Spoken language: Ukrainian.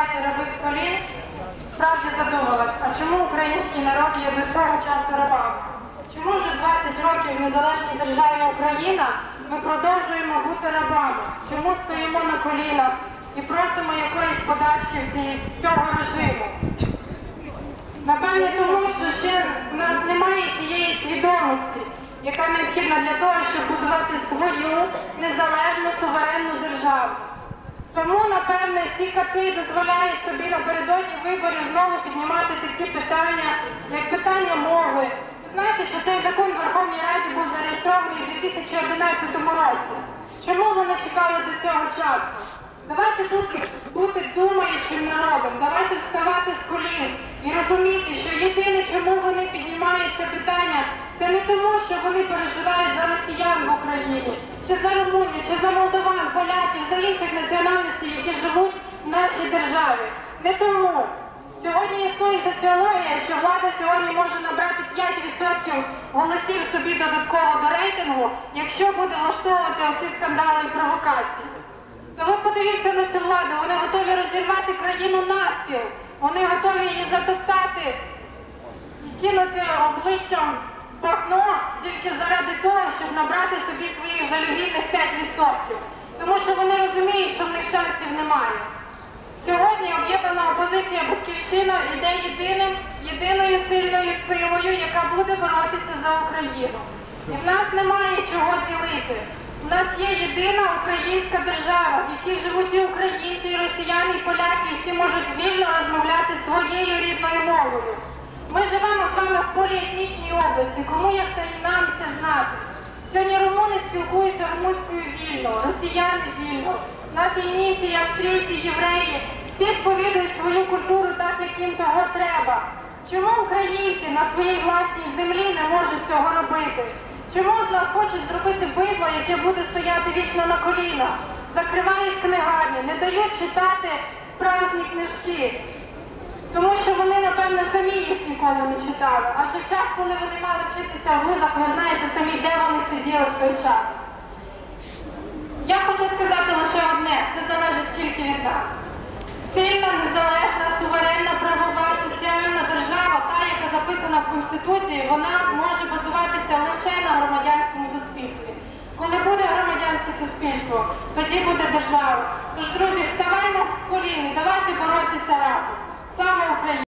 вставайте раби з колін, справді задумалась, а чому український народ є до цього часу рабами? Чому вже 20 років в незалежній державі Україна ми продовжуємо бути рабами? Чому стоїмо на колінах і просимо якоїсь подачки цього режиму? Напевне, тому що ще в нас немає тієї свідомості, яка необхідна для того, щоб будувати свою незалежну суверенну державу. Напевне, ці кати дозволяють собі напередодні виборів знову піднімати такі питання, як питання мови. Ви знаєте, що цей закон в Верховній Раді був зареєстрований у 2011 році. Чому вони чекали до цього часу? Давайте тут бути думаючим народом, давайте вставати з колін і розуміти, що єдине, чому вони піднімають це питання, це не тому, що вони переживають за росіян в Україні, чи за румунів, чи за молдаван, поляків, за інших національностей, які живуть нашій державі. Не тому. Сьогодні існує соціологія, що влада сьогодні може набрати 5% голосів собі додатково до рейтингу, якщо буде влаштовувати оці скандали і провокації. То ви подивіться на цю владу, вони готові розірвати країну навпіл, вони готові її затоптати і кинути обличчям в багно тільки заради того, щоб набрати собі своїх жалюгідних 5%. Тому що вони розуміють, що в них шансів немає. Сьогодні Батьківщина йде єдиним, єдиною сильною силою, яка буде боротися за Україну. І в нас немає чого ділити. У нас є єдина українська держава, в якій живуть і українці, і росіяни, і поляки, і всі можуть вільно розмовляти своєю рідною мовою. Ми живемо з вами в поліетнічній області. Кому як та і нам це знати? Сьогодні румуни спілкуються румунською вільно, росіяни вільно. У нас австрійці, євреї. Всі сповідують свою їм того треба. Чому українці на своїй власній землі не можуть цього робити? Чому з нас хочуть зробити бидло, яке буде стояти вічно на колінах? Закривають книгарні, не дають читати справжні книжки. Тому що вони, напевне, самі їх ніколи не читали. А ще час, коли вони мали вчитися в вузах, ви знаєте самі, де вони сиділи в той час. Я хочу сказати лише одне, це залежить тільки від нас. Сильна, незалежна, суверенна, правова, соціальна держава, та, яка записана в Конституції, вона може базуватися лише на громадянському суспільстві. Коли буде громадянське суспільство, тоді буде держава. Тож, друзі, вставаємо з колін, давайте боротися разом. Саме Україні!